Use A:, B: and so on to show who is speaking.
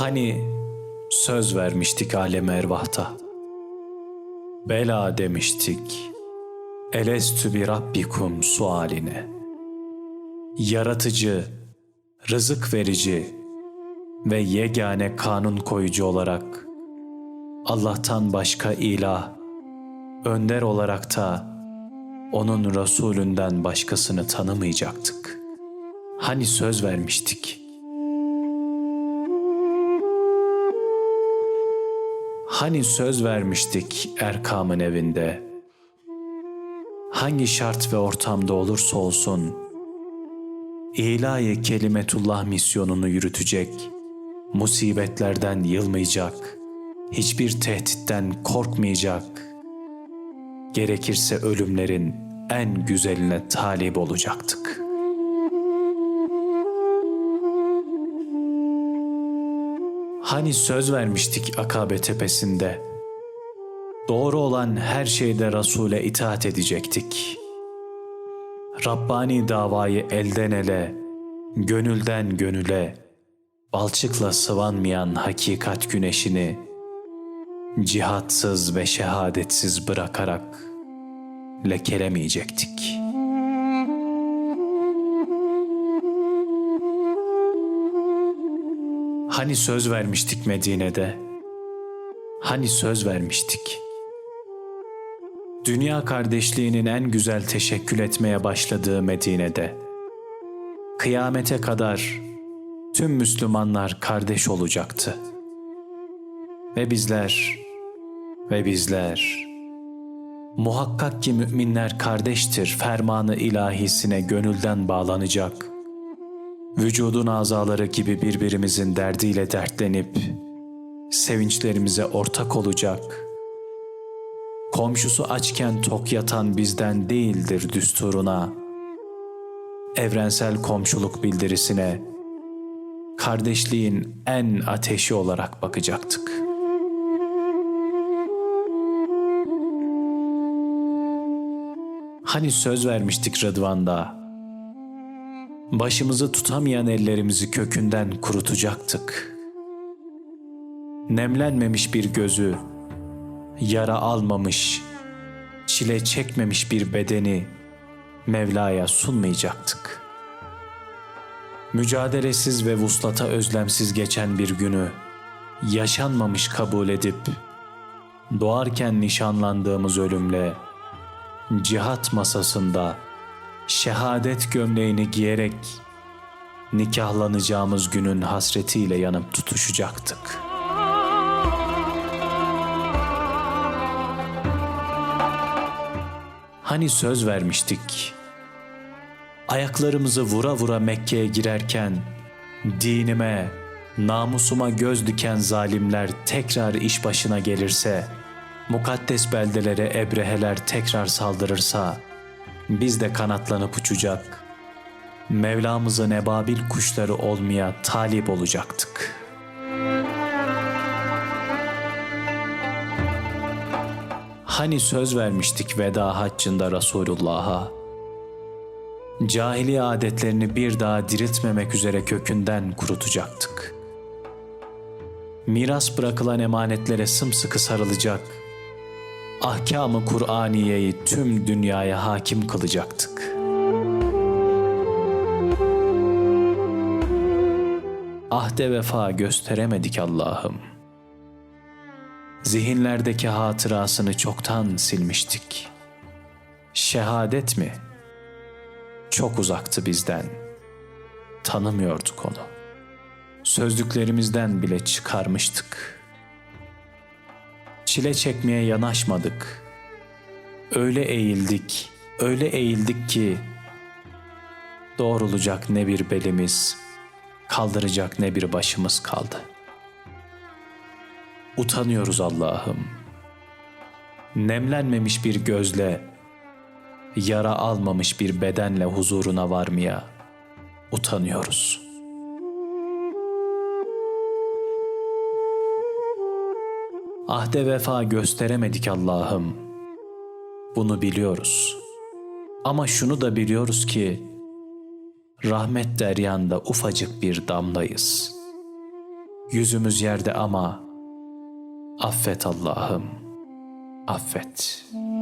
A: Hani söz vermiştik alem ervahta. Bela demiştik. Elestü bi rabbikum sualine. Yaratıcı, rızık verici ve yegane kanun koyucu olarak Allah'tan başka ilah, önder olarak da onun Resulünden başkasını tanımayacaktık. Hani söz vermiştik. Hani söz vermiştik Erkam'ın evinde. Hangi şart ve ortamda olursa olsun, ilahi kelimetullah misyonunu yürütecek, musibetlerden yılmayacak, hiçbir tehditten korkmayacak, gerekirse ölümlerin en güzeline talip olacaktık. Hani söz vermiştik Akabe tepesinde, doğru olan her şeyde Resul'e itaat edecektik. Rabbani davayı elden ele, gönülden gönüle, balçıkla sıvanmayan hakikat güneşini, cihatsız ve şehadetsiz bırakarak lekelemeyecektik. Hani söz vermiştik Medine'de? Hani söz vermiştik? Dünya kardeşliğinin en güzel teşekkül etmeye başladığı Medine'de. Kıyamete kadar tüm Müslümanlar kardeş olacaktı. Ve bizler, ve bizler, muhakkak ki müminler kardeştir fermanı ilahisine gönülden bağlanacak. Vücudun azaları gibi birbirimizin derdiyle dertlenip, sevinçlerimize ortak olacak. Komşusu açken tok yatan bizden değildir düsturuna. Evrensel komşuluk bildirisine, kardeşliğin en ateşi olarak bakacaktık. Hani söz vermiştik Rıdvan'da, başımızı tutamayan ellerimizi kökünden kurutacaktık. Nemlenmemiş bir gözü, yara almamış, çile çekmemiş bir bedeni Mevla'ya sunmayacaktık. Mücadelesiz ve vuslata özlemsiz geçen bir günü yaşanmamış kabul edip doğarken nişanlandığımız ölümle cihat masasında şehadet gömleğini giyerek nikahlanacağımız günün hasretiyle yanıp tutuşacaktık. Hani söz vermiştik. Ayaklarımızı vura vura Mekke'ye girerken dinime, namusuma göz diken zalimler tekrar iş başına gelirse, mukaddes beldelere ebreheler tekrar saldırırsa, biz de kanatlanıp uçacak, Mevlamızın ebabil kuşları olmaya talip olacaktık. Hani söz vermiştik veda haccında Resulullah'a, cahili adetlerini bir daha diriltmemek üzere kökünden kurutacaktık. Miras bırakılan emanetlere sımsıkı sarılacak, ahkamı Kur'aniyeyi tüm dünyaya hakim kılacaktık. Ahde vefa gösteremedik Allah'ım. Zihinlerdeki hatırasını çoktan silmiştik. Şehadet mi? Çok uzaktı bizden. Tanımıyorduk onu. Sözlüklerimizden bile çıkarmıştık.'' Çile çekmeye yanaşmadık. Öyle eğildik, öyle eğildik ki doğrulacak ne bir belimiz, kaldıracak ne bir başımız kaldı. Utanıyoruz Allah'ım. Nemlenmemiş bir gözle, yara almamış bir bedenle huzuruna varmaya utanıyoruz.'' Ahde vefa gösteremedik Allah'ım. Bunu biliyoruz. Ama şunu da biliyoruz ki rahmet deryanda ufacık bir damlayız. yüzümüz yerde ama affet Allah'ım, affet.''